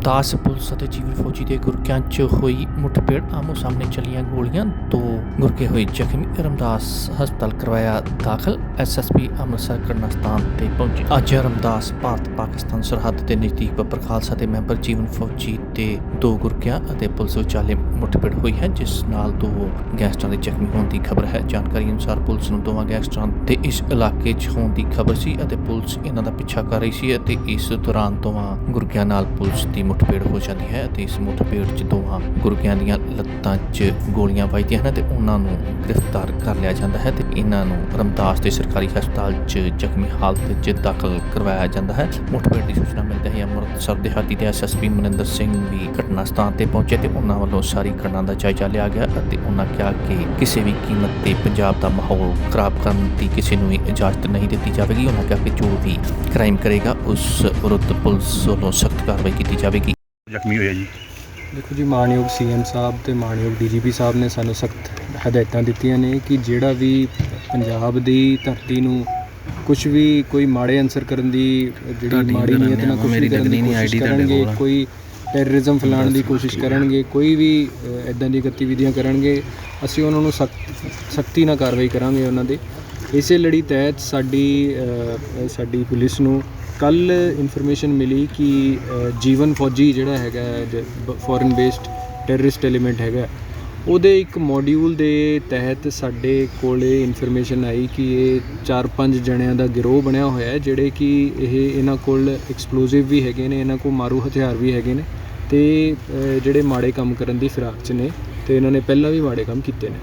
Ramdas police ਅਤੇ ਜੀਵਨ ਫੌਜੀ ਦੇ ਗੁਰਕਿਆਂ 'ਚ ਹੋਈ ਮੁੱਠਭੇੜ ਆਮੋ ਸਾਹਮਣੇ ਚੱਲੀਆਂ ਗੋਲੀਆਂ, ਦੋ ਗੁਰਕੇ ਹੋਏ ਜ਼ਖਮੀ। ਰਮਦਾਸ ਹਸਪਤਾਲ ਕਰਵਾਇਆ ਦਾਖਲ। ਐਸਐਸਪੀ ਅੰਮ੍ਰਿਤਸਰ ਘਟਨਾਸਥਾਨ ਤੇ ਪਹੁੰਚੇ। ਅੱਜ ਰਮਦਾਸ ਭਾਰਤ ਪਾਕਿਸਤਾਨ ਸਰਹੱਦ ਦੇ ਨਜ਼ਦੀਕ ਬੱਬਰ ਖਾਲਸਾ ਦੇ ਮੈਂਬਰ, ਜੀਵਨ ਫੌਜੀ ਤੇ ਦੋ ਗੁਰਕਿਆਂ ਅਤੇ ਪੁਲਿਸ ਵਿਚਾਲੇ ਮੁੱਠਭੇੜ ਹੋਈ ਹੈ, ਜਿਸ ਨਾਲ ਦੋ ਗੈਂਗਸਟਰਾਂ ਦੇ ਜ਼ਖਮੀ ਹੋਣ ਦੀ ਖਬਰ ਹੈ। ਜਾਣਕਾਰੀ ਅਨੁਸਾਰ ਪੁਲਿਸ ਨੂੰ ਦੋਵਾਂ ਗੈਂਗਸਟਰਾਂ ਦੇ ਇਸ ਇਲਾਕੇ 'ਚ ਹੋਣ ਦੀ ਖਬਰ ਸੀ ਅਤੇ ਪੁਲਿਸ ਇਹਨਾਂ ਦਾ ਪਿੱਛਾ ਕਰ ਰਹੀ ਸੀ ਅਤੇ ਇਸ ਦੌਰਾਨ ਦੋਵਾਂ ਗੁਰਗਿਆਂ ਨਾਲ ਪੁਲਿਸ ਦੀ ਮੁੱਠਭੇੜ ਹੋ ਜਾਂਦੀ ਹੈ ਅਤੇ ਇਸ ਮੁੱਠਭੇੜ 'ਚ ਦੋਵਾਂ ਗੁਰਗਿਆਂ ਦੀਆਂ ਲੱਤਾਂ 'ਚ ਗੋਲੀਆਂ ਵੱਜਦੀਆਂ ਹਨ ਤੇ ਉਹਨਾਂ ਨੂੰ ਗ੍ਰਿਫਤਾਰ ਕਰ ਲਿਆ ਜਾਂਦਾ ਹੈ ਤੇ ਇਹਨਾਂ ਨੂੰ ਰਮਦਾਸ ਦੇ ਸਰਕਾਰੀ ਹਸਪਤਾਲ 'ਚ ਜ਼ਖਮੀ ਹਾਲਤ 'ਚ ਦਾਖਲ ਕਰਵਾਇਆ ਜਾਂਦਾ ਹੈ। ਮੁੱਠਭੇੜ ਦੀ ਸੂਚਨਾ ਮਿਲਦੇ ਹੀ ਅੰਮ੍ਰਿਤਸਰ ਦੇ ਦੇ ਐਸਐਸਪੀ ਮਨਿੰਦਰ ਸਿੰਘ ਵੀ ਘਟਨਾ ਸਥਾਨ ਤੇ ਪਹੁੰਚੇ ਤੇ ਉਹਨਾਂ ਵੱਲੋਂ ਸਾਰੀ ਘਟਨਾ ਦਾ ਜਾਇਜ਼ਾ ਲਿਆ ਗਿਆ ਅਤੇ ਉਹਨਾਂ ਕਿਹਾ ਕਿ ਕਿਸੇ ਵੀ ਕੀਮਤ ਤੇ ਪੰਜਾਬ ਦਾ ਮਾਹੌਲ ਖਰਾਬ ਕਰਨ ਦੀ ਕਿਸੇ ਨੂੰ ਵੀ ਇਜਾਜ਼ਤ ਨਹੀਂ ਦਿੱਤੀ ਜਾਵੇਗੀ। ਉਹਨਾਂ ਕਿਹਾ ਕਿ ਜੋ ਵੀ ਕ੍ਰਾਈਮ ਕਰੇਗਾ, ਉਸ ਵਿਰੁੱਧ ਪੁਲਿਸ ਵੱਲੋਂ ਸਖਤ ਕਾਰਵਾਈ ਕੀਤੀ ਜਾਵੇਗੀ। ਜ਼ਖਮੀ ਹੋਇਆ ਜੀ। ਦੇਖੋ ਜੀ ਮਾਨਯੋਗ ਸੀਐਮ ਸਾਹਿਬ ਤੇ ਮਾਨਯੋਗ ਡੀਜੀਪੀ ਸਾਹਿਬ ਨੇ ਸਾਨੂੰ ਸਖਤ ਹਦਾਇਤਾਂ ਦਿੱਤੀਆਂ ਨੇ ਕਿ ਜਿਹੜਾ ਵੀ ਪੰਜਾਬ ਦੀ ਧਰਤੀ ਨੂੰ ਕੁਝ ਵੀ ਕੋਈ ਮਾੜੇ ਅਨਸਰ ਕਰਨ ਦੀ ਜਿਹੜੀ ਮਾੜੀ ਨੀਅਤ ਨਾਲ ਕੁਝ ਵੀ ਕਰਨ ਦੀ ਕੋਸ਼ਿਸ਼ ਕਰਨਗੇ ਕੋਈ ਟੈਰਰਿਜ਼ਮ ਫੈਲਾਉਣ ਦੀ ਕੋਸ਼ਿਸ਼ ਕਰਨਗੇ ਕੋਈ ਵੀ ਇਦਾਂ ਦੀ ਗਤੀਵਿਧੀਆਂ ਕਰਨਗੇ ਅਸੀਂ ਉਹਨਾਂ ਨੂੰ ਸਖਤ ਸਖਤੀ ਨਾਲ ਕਾਰਵਾਈ ਕਰਾਂਗੇ ਉਹਨਾਂ ਦੇ। ਇਸੇ ਲੜੀ ਤਹਿਤ ਸਾਡੀ ਸਾਡੀ ਪੁਲਿਸ ਨੂੰ ਕੱਲ ਇਨਫੋਰਮੇਸ਼ਨ ਮਿਲੀ ਕਿ ਜੀਵਨ ਫੌਜੀ ਜਿਹੜਾ ਹੈਗਾ ਫੋਰਨ ਬੇਸਡ ਟੈਰਰਿਸਟ ਐਲੀਮੈਂਟ ਹੈਗਾ ਉਹਦੇ ਇੱਕ ਮੋਡਿਊਲ ਦੇ ਤਹਿਤ ਸਾਡੇ ਕੋਲੇ ਇਨਫੋਰਮੇਸ਼ਨ ਆਈ ਕਿ ਇਹ 4-5 ਜਣਿਆਂ ਦਾ ਗਿਰੋਹ ਬਣਿਆ ਹੋਇਆ ਹੈ, ਜਿਹੜੇ ਕਿ ਇਹ ਇਹਨਾਂ ਕੋਲ ਐਕਸਪਲੋਸਿਵ ਵੀ ਹੈਗੇ ਨੇ, ਇਹਨਾਂ ਕੋਲ ਮਾਰੂ ਹਥਿਆਰ ਵੀ ਹੈਗੇ ਨੇ ਤੇ ਜਿਹੜੇ ਮਾੜੇ ਕੰਮ ਕਰਨ ਦੀ ਫਿਰਾਕ 'ਚ ਨੇ ਤੇ ਇਹਨਾਂ ਨੇ ਪਹਿਲਾਂ ਵੀ ਮਾੜੇ ਕੰਮ ਕੀਤੇ ਨੇ।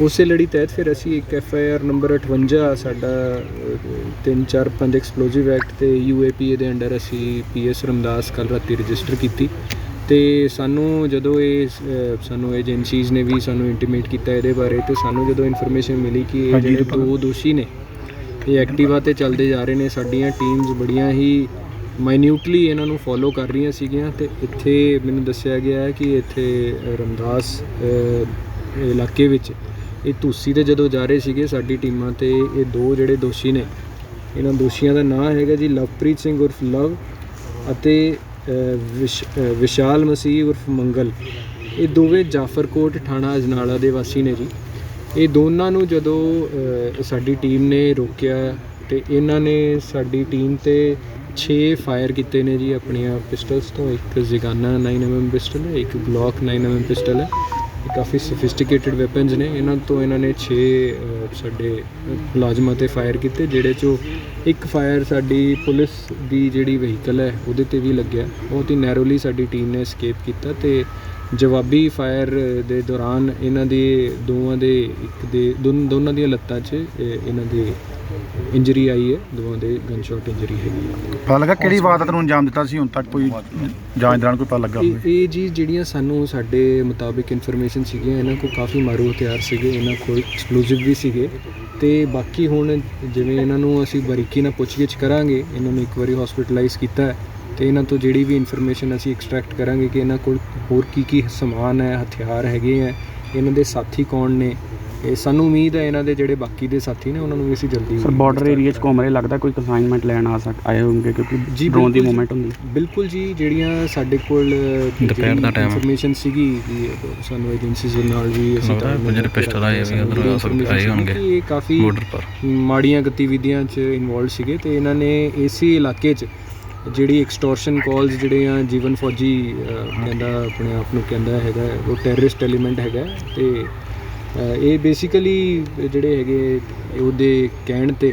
ਉਸੇ ਲੜੀ ਤਹਿਤ ਫਿਰ ਅਸੀਂ ਇੱਕ ਐਫ ਆਈ ਆਰ ਨੰਬਰ 58 ਸਾਡਾ 345 ਐਕਸਪਲੋਸਿਵ ਐਕਟ ਤੇ ਯੂਏਪੀਏ ਦੇ ਅੰਡਰ ਅਸੀਂ ਪੀਐਸ ਰਮਦਾਸ ਕੱਲ ਰਾਤੀ ਰਜਿਸਟਰ ਕੀਤੀ। ਤੇ ਸਾਨੂੰ ਜਦੋਂ ਇਹ ਸਾਨੂੰ ਏਜੰਸੀਜ਼ ਨੇ ਵੀ ਸਾਨੂੰ ਇੰਟੀਮੇਟ ਕੀਤਾ ਇਹਦੇ ਬਾਰੇ ਤੇ ਸਾਨੂੰ ਜਦੋਂ ਇਨਫੋਰਮੇਸ਼ਨ ਮਿਲੀ ਕਿ ਇਹ ਜਿਹੜੇ ਦੋ ਦੋਸ਼ੀ ਨੇ ਇਹ ਐਕਟਿਵਾ ਤੇ ਚੱਲਦੇ ਜਾ ਰਹੇ ਨੇ ਸਾਡੀਆਂ ਟੀਮਸ ਬੜੀਆਂ ਹੀ ਮਾਈਨਿਊਟਲੀ ਇਹਨਾਂ ਨੂੰ ਫੋਲੋ ਕਰ ਰਹੀਆਂ ਸੀਗੀਆਂ ਤੇ ਇੱਥੇ ਮੈਨੂੰ ਦੱਸਿਆ ਗਿਆ ਹੈ ਕਿ ਇੱਥੇ ਰਮਦਾਸ ਇਲਾਕੇ ਵਿੱਚ ਇਹ ਤੁਸੀ ਤੇ ਜਦੋਂ ਜਾ ਰਹੇ ਸੀਗੇ ਸਾਡੀ ਟੀਮਾਂ ਤੇ ਇਹ ਦੋ ਜਿਹੜੇ ਦੋਸ਼ੀ ਨੇ, ਇਹਨਾਂ ਦੋਸ਼ੀਆਂ ਦਾ ਨਾਂ ਹੈਗਾ ਜੀ ਲਵਪ੍ਰੀਤ ਸਿੰਘ ਉਰਫ ਲਵ ਅਤੇ ਵਿਸ਼- ਵਿਸ਼ਾਲ ਮਸੀਹ ਉਰਫ ਮੰਗਲ। ਇਹ ਦੋਵੇਂ ਜਾਫਰਕੋਟ ਥਾਣਾ ਅਜਨਾਲਾ ਦੇ ਵਾਸੀ ਨੇ ਜੀ। ਇਹ ਦੋਨਾਂ ਨੂੰ ਜਦੋਂ ਸਾਡੀ ਟੀਮ ਨੇ ਰੋਕਿਆ ਤੇ ਇਹਨਾਂ ਨੇ ਸਾਡੀ ਟੀਮ ਤੇ 6 ਫਾਇਰ ਕੀਤੇ ਨੇ ਜੀ, ਆਪਣੀਆਂ ਪਿਸਟਲਸ ਤੋਂ। ਇੱਕ ਜ਼ਿਗਾਨਾ 9mm ਪਿਸਟਲ ਹੈ, ਇੱਕ ਗਲੌਕ 9mm ਪਿਸਟਲ ਹੈ। ਇਹ ਕਾਫੀ ਸੋਫਿਸਟੀਕੇਟਿਡ ਵੈਪਨਸ ਨੇ। ਇਹਨਾਂ ਤੋਂ ਇਹਨਾਂ ਨੇ 6 ਸਾਡੇ ਮੁਲਾਜ਼ਮਾਂ ਤੇ ਫਾਇਰ ਕੀਤੇ, ਜਿਹੜੇ ਚੋਂ ਇੱਕ ਫਾਇਰ ਸਾਡੀ ਪੁਲਿਸ ਦੀ ਜਿਹੜੀ ਵਹੀਕਲ ਹੈ, ਉਹਦੇ ਤੇ ਵੀ ਲੱਗਿਆ। ਬਹੁਤ ਹੀ ਨੈਰੋਲੀ ਸਾਡੀ ਟੀਮ ਨੇ escape ਕੀਤਾ ਤੇ ਜਵਾਬੀ ਫਾਇਰ ਦੇ ਦੌਰਾਨ ਇਹਨਾਂ ਦੇ ਦੋਵਾਂ ਦੇ ਇੱਕ ਦੇ ਦੋਨ- ਦੋਨਾਂ ਦੀਆਂ ਲੱਤਾਂ 'ਚ ਇਹ- ਇਹਨਾਂ ਦੇ ਇੰਜਰੀ ਆਈ ਹੈ ਦੋਵਾਂ ਦੇ ਗਨ ਸ਼ਾਟ ਇੰਜਰੀ ਹੈਗੀ ਹੈ। ਪਤਾ ਲੱਗਾ ਕਿਹੜੀ ਵਾਰਦਾਤ ਨੂੰ ਅੰਜਾਮ ਦਿੱਤਾ ਸੀ? ਹੁਣ ਤੱਕ ਕੋਈ ਜਾਂਚ ਦੌਰਾਨ ਕੋਈ ਪਤਾ ਲੱਗਾ ਇਹ ਹੋਵੇ। ਇਹ ਜੀ ਜਿਹੜੀਆਂ ਸਾਨੂੰ ਸਾਡੇ ਮੁਤਾਬਿਕ ਇਨਫੋਰਮੇਸ਼ਨ ਸੀਗੀਆਂ ਇਹਨਾਂ ਕੋਲ ਕਾਫੀ ਮਾਰੂ ਹਥਿਆਰ ਸੀਗੇ ਇਹਨਾਂ ਕੋਲ ਐਕਸਪਲੋਸਿਵ ਵੀ ਸੀਗੇ ਤੇ ਬਾਕੀ ਹੁਣ ਜਿਵੇਂ ਇਹਨਾਂ ਨੂੰ ਅਸੀਂ ਬਾਰੀਕੀ ਨਾਲ ਪੁੱਛਗਿੱਛ ਕਰਾਂਗੇ ਇਹਨਾਂ ਨੂੰ ਇੱਕ ਵਾਰੀ ਹਸਪੀਟਲਾਈਜ਼ ਕੀਤਾ ਹੈ ਤੇ ਇਹਨਾਂ ਤੋਂ ਜਿਹੜੀ ਵੀ ਇਨਫੋਰਮੇਸ਼ਨ ਅਸੀਂ ਐਕਸਟਰੈਕਟ ਕਰਾਂਗੇ ਕਿ ਇਹਨਾਂ ਕੋਲ ਹੋਰ ਕੀ ਕੀ ਸਮਾਨ ਹੈ ਹਥਿਆਰ ਹੈਗੇ ਹੈ ਇਹਨਾਂ ਦੇ ਸਾਥੀ ਕੌਣ ਨੇ? ਇਹ ਸਾਨੂੰ ਉਮੀਦ ਹੈ ਇਹਨਾਂ ਦੇ ਜਿਹੜੇ ਬਾਕੀ ਦੇ ਸਾਥੀ ਨੇ ਉਹਨਾਂ ਨੂੰ ਵੀ ਅਸੀਂ ਜਲਦੀ ਸਰ ਬਾਰਡਰ ਏਰੀਆ 'ਚ ਘੁੰਮ ਰਹੇ ਲੱਗਦਾ ਕੋਈ ਕਨਸਾਈਨਮੈਂਟ ਲੈਣ ਆ ਸਕ ਆਏ ਹੋਣਗੇ ਕਿਉਂਕਿ ਜੀ, ਡਰੋਨ ਦੀ ਬਿਲਕੁਲ ਮੂਵਮੈਂਟ ਹੁੰਦੀ। ਬਿਲਕੁਲ ਜੀ ਜਿਹੜੀਆਂ ਸਾਡੇ ਕੋਲ ਦੁਪਹਿਰ ਦਾ। ਇਨਫੋਰਮੇਸ਼ਨ ਸੀਗੀ ਕਿ ਸਾਨੂੰ ਏਜੰਸੀਜ਼ ਨਾਲ ਵੀ ਅਸੀਂ ਤਾਲਮੇਲ ਜਿਹੜੇ ਪਿਸਟਲ ਆਏ ਵੀ ਉੱਧਰ ਆ ਸਕਦੇ- ਆਏ ਹੋਣਗੇ। ਇਹ ਕਾਫੀ ਬਾਰਡਰ ਪਰ। ਮਾੜੀਆਂ ਗਤੀਵਿਧੀਆਂ 'ਚ ਇਨਵੋਲਡ ਸੀਗੇ ਤੇ ਇਹਨਾਂ ਨੇ ਇਸੇ ਇਲਾਕੇ 'ਚ ਜਿਹੜੀ ਐਕਸਟੋਰਸ਼ਨ ਕਾਲਸ ਜਿਹੜੇ ਆ ਜੀਵਨ ਫੌਜੀ ਅਹ, ਕਹਿੰਦਾ ਆਪਣੇ ਆਪ ਨੂੰ ਕਹਿੰਦਾ ਹੈਗਾ ਉਹ ਟੈਰਰਿਸਟ ਐਲੀਮੈਂਟ ਹੈਗਾ ਤੇ ਇਹ ਬੇਸਿਕਲੀ ਜਿਹੜੇ ਹੈਗੇ ਉਹਦੇ ਕਹਿਣ ਤੇ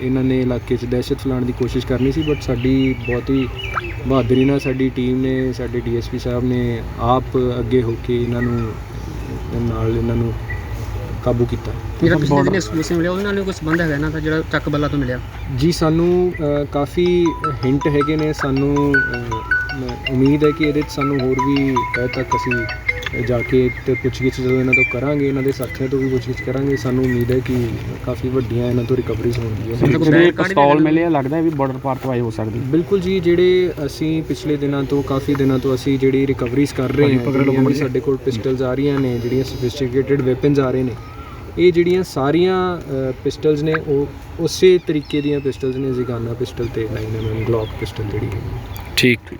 ਇਹਨਾਂ ਨੇ ਇਲਾਕੇ 'ਚ ਦਹਿਸ਼ਤ ਫੈਲਾਉਣ ਦੀ ਕੋਸ਼ਿਸ਼ ਕਰਨੀ ਸੀ ਬਟ ਸਾਡੀ ਬਹੁਤ ਹੀ ਬਹਾਦਰੀ ਨਾਲ ਸਾਡੀ ਟੀਮ ਨੇ ਸਾਡੇ ਡੀਐਸਪੀ ਸਾਹਿਬ ਨੇ ਆਪ ਅੱਗੇ ਹੋ ਕੇ ਇਹਨਾਂ ਨੂੰ ਨਾਲ ਇਹਨਾਂ ਨੂੰ ਕਾਬੂ ਕੀਤਾ। ਜਿਹੜਾ ਪਿਛਲੇ ਦਿਨ ਐਕਸਕਲੂਸਿਵ ਮਿਲਿਆ ਉਹਦੇ ਨਾਲ ਕੋਈ ਸੰਬੰਧ ਹੈਗਾ ਇਹਨਾਂ ਦਾ ਜਿਹੜਾ ਚੱਕ ਬੱਲਾ ਤੋਂ ਮਿਲਿਆ। ਜੀ ਸਾਨੂੰ ਅ, ਕਾਫੀ ਹਿੰਟ ਹੈਗੇ ਨੇ ਸਾਨੂੰ ਅ, ਉਮੀਦ ਹੈ ਕਿ ਇਹਦੇ 'ਚ ਸਾਨੂੰ ਹੋਰ ਵੀ ਤਹਿ ਤੱਕ ਅਸੀਂ ਜਾ ਕੇ ਤੇ ਪੁੱਛਗਿੱਛ ਜਦੋਂ ਇਹਨਾਂ ਤੋਂ ਕਰਾਂਗੇ ਇਹਨਾਂ ਦੇ ਸਾਥੀਆਂ ਤੋਂ ਵੀ ਪੁੱਛਗਿੱਛ ਕਰਾਂਗੇ ਸਾਨੂੰ ਉਮੀਦ ਹੈ ਕਿ ਕਾਫੀ ਵੱਡੀਆਂ ਇਹਨਾਂ ਤੋਂ ਰਿਕਵਰੀਜ਼ ਹੋਣਗੀਆਂ ਜਿਹੜੇ ਪਿਸਤੌਲ ਮਿਲੇ ਆ, ਲੱਗਦਾ ਹੈ ਵੀ ਬਾਰਡਰ ਪਾਰ ਤੋਂ ਆਏ ਹੋ ਸਕਦੀ। ਬਿਲਕੁਲ ਜੀ ਜਿਹੜੇ ਅਸੀਂ ਪਿਛਲੇ ਦਿਨਾਂ ਤੋਂ ਕਾਫੀ ਦਿਨਾਂ ਤੋਂ ਅਸੀਂ ਜਿਹੜੀ ਰਿਕਵਰੀਜ਼ ਕਰ ਰਹੇ ਹਾਂ ਜਿਹੜੀਆਂ ਵੀ ਸਾਡੇ ਕੋਲ ਪਿਸਟਲਸ ਆ ਰਹੀਆਂ ਨੇ ਜਿਹੜੀਆਂ ਸੋਫਿਸਟੀਕੇਟਿਡ ਵੈਪਨਸ ਆ ਰਹੇ ਨੇ ਇਹ ਜਿਹੜੀਆਂ ਸਾਰੀਆਂ ਪਿਸਟਲਸ ਨੇ, ਉਹ ਉਸੇ ਤਰੀਕੇ ਦੀਆਂ ਪਿਸਟਲਸ ਨੇ, ਜ਼ਿਗਾਨਾ ਪਿਸਟਲ ਤੇ 9mm ਗਲੌਕ ਪਿਸਟਲ ਜਿਹੜੀ ਹੈ। ਠੀਕ।